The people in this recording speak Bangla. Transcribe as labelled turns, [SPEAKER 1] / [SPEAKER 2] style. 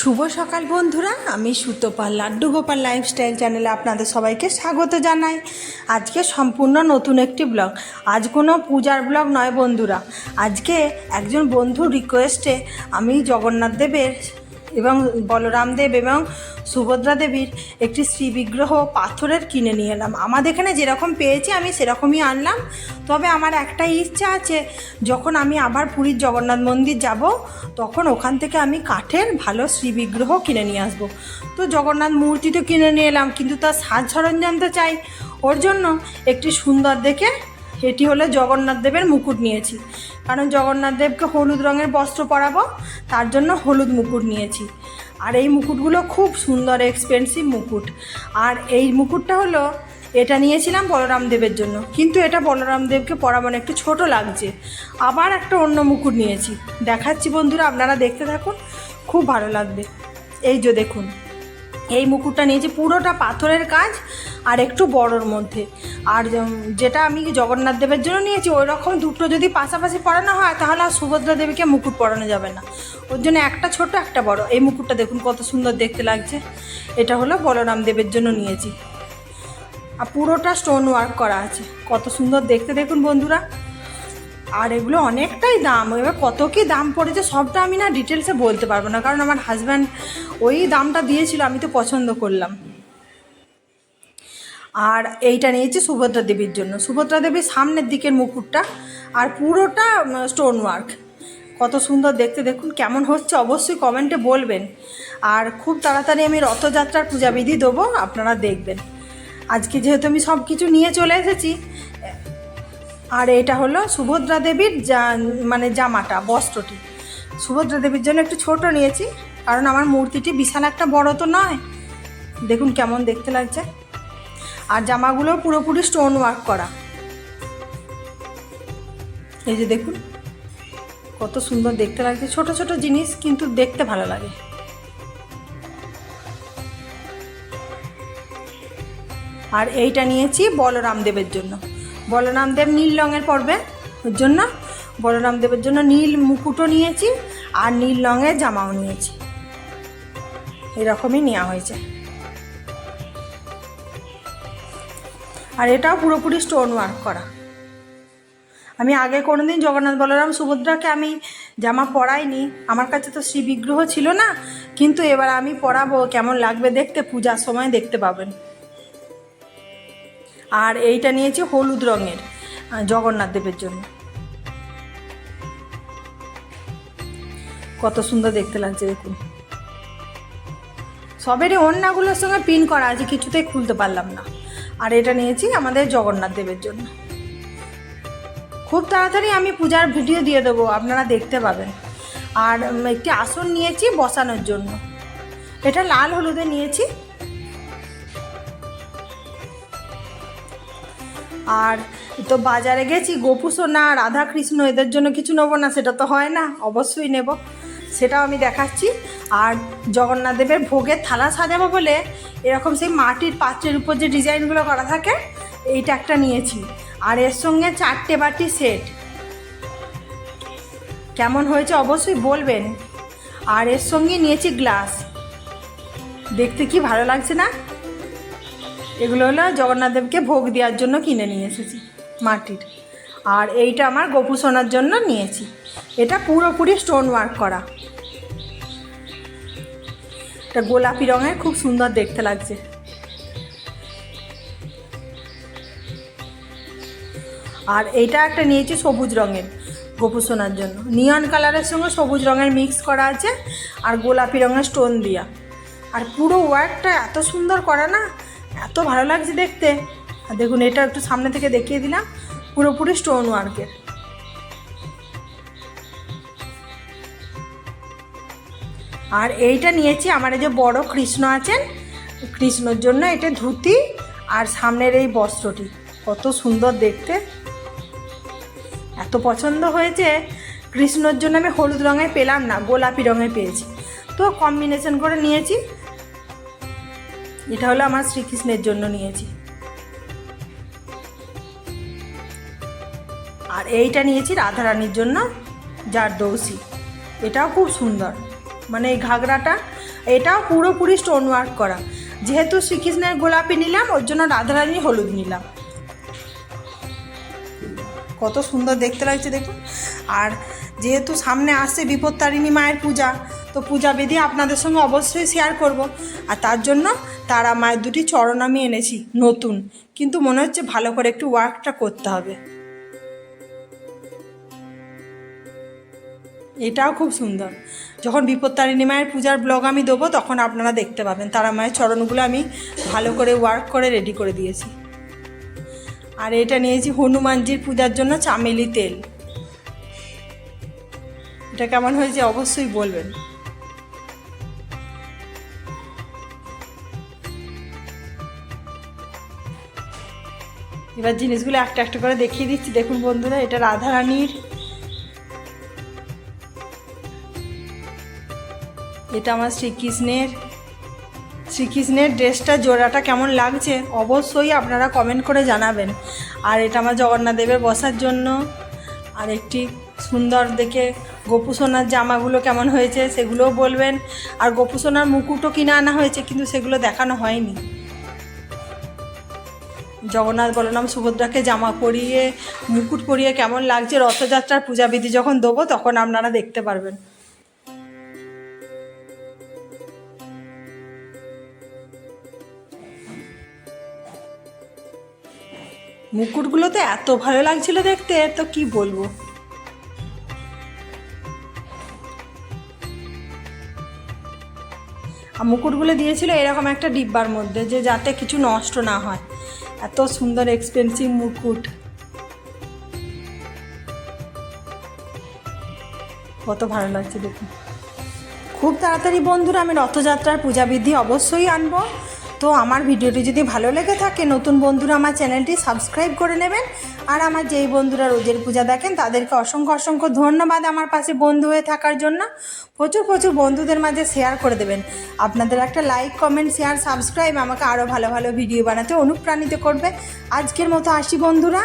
[SPEAKER 1] শুভ সকাল বন্ধুরা, আমি সুতোপাল লাড্ডু গোপাল লাইফস্টাইল চ্যানেলে আপনাদের সবাইকে স্বাগত জানাই। আজকে সম্পূর্ণ নতুন একটি ব্লগ আজ কোনো পূজার ব্লগ নয় বন্ধুরা। আজকে একজন বন্ধু রিকোয়েস্টে আমি জগন্নাথ দেবের এবং বলরাম দেব এবং সুভদ্রা দেবীর একটি শ্রী বিগ্রহ পাথরের কিনে নিয়ে এলাম। আমাদের এখানে যেরকম পেয়েছি আমি সেরকমই আনলাম। তবে আমার একটাই ইচ্ছা আছে, যখন আমি আবার পুরীর জগন্নাথ মন্দির যাব, তখন ওখান থেকে আমি কাঠের ভালো শ্রী বিগ্রহ কিনে নিয়ে আসব। তো জগন্নাথ মূর্তি তো কিনে নিয়ে এলাম, কিন্তু তার সাজ সরঞ্জাম তো চাই। ওর জন্য একটি সুন্দর দেখে এটি হলো জগন্নাথ দেবের মুকুট নিয়েছি। কারণ জগন্নাথ দেবকে হলুদ রঙের বস্ত্র পরাবো, তার জন্য হলুদ মুকুট নিয়েছি। আর এই মুকুটগুলো খুব সুন্দর এক্সপেন্সিভ মুকুট। আর এই মুকুটটা হলো, এটা নিয়েছিলাম বলরাম দেবের জন্য। কিন্তু এটা বলরাম দেবকে পরাবানো একটু ছোট লাগছে। আবার একটা অন্য মুকুট নিয়েছি। দেখাচ্ছি বন্ধুরা, আপনারা দেখতে থাকুন, খুব ভালো লাগবে। এই যে দেখুন। এই মুকুটটা নিয়েছি, পুরোটা পাথরের কাজ আর একটু বড়োর মধ্যে। আর যেটা আমি জগন্নাথ দেবের জন্য নিয়েছি, ওই রকম দুটো যদি পাশাপাশি পড়ানো হয়, তাহলে আর সুভদ্রা দেবীকে মুকুট পরানো যাবে না। ওর জন্য একটা ছোট একটা বড়। এই মুকুটটা দেখুন কত সুন্দর দেখতে লাগছে। এটা হলো বলরাম দেবের জন্য নিয়েছি। আর পুরোটা স্টোন ওয়ার্ক করা আছে। কত সুন্দর দেখতে দেখুন বন্ধুরা। আর এগুলো অনেকটাই দাম। এবার কত কি দাম পড়েছে সবটা আমি না ডিটেলসে বলতে পারব না, কারণ আমার হাজব্যান্ড ওই দামটা দিয়েছিল, আমি তো পছন্দ করলাম। আর এইটা নিয়েছি সুভদ্রা দেবীর জন্য। সুভদ্রা দেবীর সামনের দিকের মুকুটটা আর পুরোটা স্টোন ওয়ার্ক কত সুন্দর দেখতে, দেখুন কেমন হচ্ছে, অবশ্যই কমেন্টে বলবেন। আর খুব তাড়াতাড়ি আমি রথযাত্রার পূজাবিধি দেবো, আপনারা দেখবেন। আজকে যেহেতু আমি সব কিছু নিয়ে চলে এসেছি আর এটা হলো সুভদ্রা দেবীর যা মানে জামাটা, বস্ত্রটি। সুভদ্রা দেবীর জন্য একটু ছোট নিয়েছি, কারণ আমার মূর্তিটি বিশাল একটা বড় তো নয়। দেখুন কেমন দেখতে লাগছে। আর জামাগুলো পুরোপুরি স্টোন ওয়ার্ক করা। এই যে দেখুন, কত সুন্দর দেখতে লাগছে। ছোট ছোট জিনিস, কিন্তু দেখতে ভালো লাগে। আর এইটা নিয়েছি বলরাম দেবের জন্য। বলরাম দেব নীল রঙের পড়বে ওর জন্য। বলরামদেবের জন্য নীল মুকুটও নিয়েছি আর নীল রঙের জামাও নিয়েছি। এরকমই নেওয়া হয়েছে। আর এটাও পুরোপুরি স্টোন ওয়ার্ক করা। আমি আগে কোনোদিন জগন্নাথ বলরাম সুভদ্রাকে আমি জামা পরাইনি। আমার কাছে তো শ্রী বিগ্রহ ছিল না, কিন্তু এবার আমি পরাবো, কেমন লাগবে দেখতে, পূজার সময় দেখতে পাবেন। আর এইটা নিয়েছি হলুদ রঙের জগন্নাথ দেবের জন্য। কত সুন্দর দেখতে লাগছে, দেখুন। সবেরই ওড়নাগুলোর সঙ্গে পিন করা আছে, কিছুতেই খুলতে পারলাম না। আর এটা নিয়েছি আমাদের জগন্নাথ দেবের জন্য। খুব তাড়াতাড়ি আমি পূজার ভিডিও দিয়ে দেবো, আপনারা দেখতে পাবেন। আর একটি আসন নিয়েছি বসানোর জন্য। এটা লাল হলুদে নিয়েছি। আর তো বাজারে গেছি, গোপু, সোনা, রাধা, কৃষ্ণ, এদের জন্য কিছু নেব না, সেটা তো হয় না, অবশ্যই নেব। সেটাও আমি দেখাচ্ছি। আর জগন্নাথ দেবের ভোগের থালা সাজাবো বলে এরকম সেই মাটির পাত্রের উপর যে ডিজাইনগুলো করা থাকে, এইটা একটা নিয়েছি। আর এর সঙ্গে চারটে বাটি সেট। কেমন হয়েছে অবশ্যই বলবেন। আর এর সঙ্গে নিয়েছি গ্লাস। দেখতে কি ভালো লাগছে না? এগুলো হলো জগন্নাথ দেবকে ভোগ দেওয়ার জন্য কিনে নিয়ে এসেছি মাটির। আর এইটা আমার গোপু সোনার জন্য নিয়েছি। এটা পুরোপুরি স্টোন ওয়ার্ক করা। এটা গোলাপি রঙের খুব সুন্দর দেখতে লাগছে। আর এইটা একটা নিয়েছি সবুজ রঙের গোপু সোনার জন্য। নিয়ন কালারের সঙ্গে সবুজ রঙের মিক্স করা আছে আর গোলাপি রঙের স্টোন দিয়া। আর পুরো ওয়ার্কটা এত সুন্দর করা না এত ভালো লাগছে দেখতে। আর দেখুন, এটা একটু সামনে থেকে দেখিয়ে দিলাম, পুরোপুরি স্টোন ওয়ার্কের আর এইটা নিয়েছি, আমার এই যে বড় কৃষ্ণ আছেন, কৃষ্ণর জন্য এটা ধুতি আর সামনের এই বস্ত্রটি। কত সুন্দর দেখতে। এত পছন্দ হয়েছে, কৃষ্ণর জন্য আমি হলুদ রঙে পেলাম না, গোলাপি রঙে পেয়েছি। তো কম্বিনেশন করে নিয়েছি এটা হলো আমার শ্রীকৃষ্ণের জন্য নিয়েছি। আর এইটা নিয়েছি রাধারানীর জন্য, যার দৌসি। এটাও খুব সুন্দর। মানে এই ঘাগরাটা, এটাও পুরোপুরি স্টোন ওয়ার্ক করা। যেহেতু শ্রীকৃষ্ণের গোলাপি নিলাম, ওর জন্য রাধারানী হলুদ নিলাম। কত সুন্দর দেখতে লাগছে, দেখুন। আর যেহেতু সামনে আসছে বিপত্তারিণী মায়ের পূজা, তো পূজা বিধি আপনাদের সঙ্গে অবশ্যই শেয়ার করব। আর তার জন্য তারা মায়ের দুটি চরণ আমি এনেছি, নতুন। কিন্তু মনে হচ্ছে ভালো করে একটু ওয়ার্কটা করতে হবে। এটাও খুব সুন্দর। যখন বিপত্তারিণী মায়ের পূজার ব্লগ আমি দেবো, তখন আপনারা দেখতে পাবেন তারা মায়ের চরণগুলো আমি ভালো করে ওয়ার্ক করে রেডি করে দিয়েছি। আর এটা নিয়েছি হনুমানজির পূজার জন্য চামেলি তেল। এটা কেমন হয়েছে অবশ্যই বলবেন। এবার জিনিসগুলো একটা একটা করে দেখিয়ে দিচ্ছি। দেখুন বন্ধুরা, এটা রাধারানীর। এটা আমার শ্রীকৃষ্ণের। শ্রীকৃষ্ণের ড্রেসটা, জোড়াটা কেমন লাগছে অবশ্যই আপনারা কমেন্ট করে জানাবেন। আর এটা আমার জগন্নাথ দেবের বসার জন্য। আর একটি সুন্দর দেখে গোপু সোনার জামাগুলো কেমন হয়েছে সেগুলোও বলবেন। আর গোপু সোনার মুকুটও কিনে আনা হয়েছে, কিন্তু সেগুলো দেখানো হয়নি। জগন্নাথ বলরাম সুভদ্রাকে জামা পরিয়ে, মুকুট পরিয়ে কেমন লাগছে রথযাত্রার পূজাবিধি যখন দেবো তখন আপনারা দেখতে পারবেন। মুকুটগুলো তো এত ভালো লাগছিল দেখতে, তো কি বলব? মুকুটগুলো দিয়েছিল এরকম একটা ডিব্বার মধ্যে যে যাতে কিছু নষ্ট না হয়। এত সুন্দর এক্সপেন্সিভ মুকুট। কত ভালো লাগছে দেখুন। খুব তাড়াতাড়ি বন্ধুরা, আমি রথযাত্রার পূজাবিধি অবশ্যই আনব। তো আমার ভিডিওটি যদি ভালো লেগে থাকে, নতুন বন্ধুরা আমার চ্যানেলটি সাবস্ক্রাইব করে নেবেন। আর আমার যেই বন্ধুরা রোজের পূজা দেখেন, তাদেরকে অসংখ্য অসংখ্য ধন্যবাদ আমার পাশে বন্ধু হয়ে থাকার জন্য। প্রচুর প্রচুর বন্ধুদের মাঝে শেয়ার করে দেবেন। আপনাদের একটা লাইক কমেন্ট শেয়ার সাবস্ক্রাইব আমাকে আরও ভালো ভালো ভিডিও বানাতে অনুপ্রাণিত করবে। আজকের মতো আসি বন্ধুরা।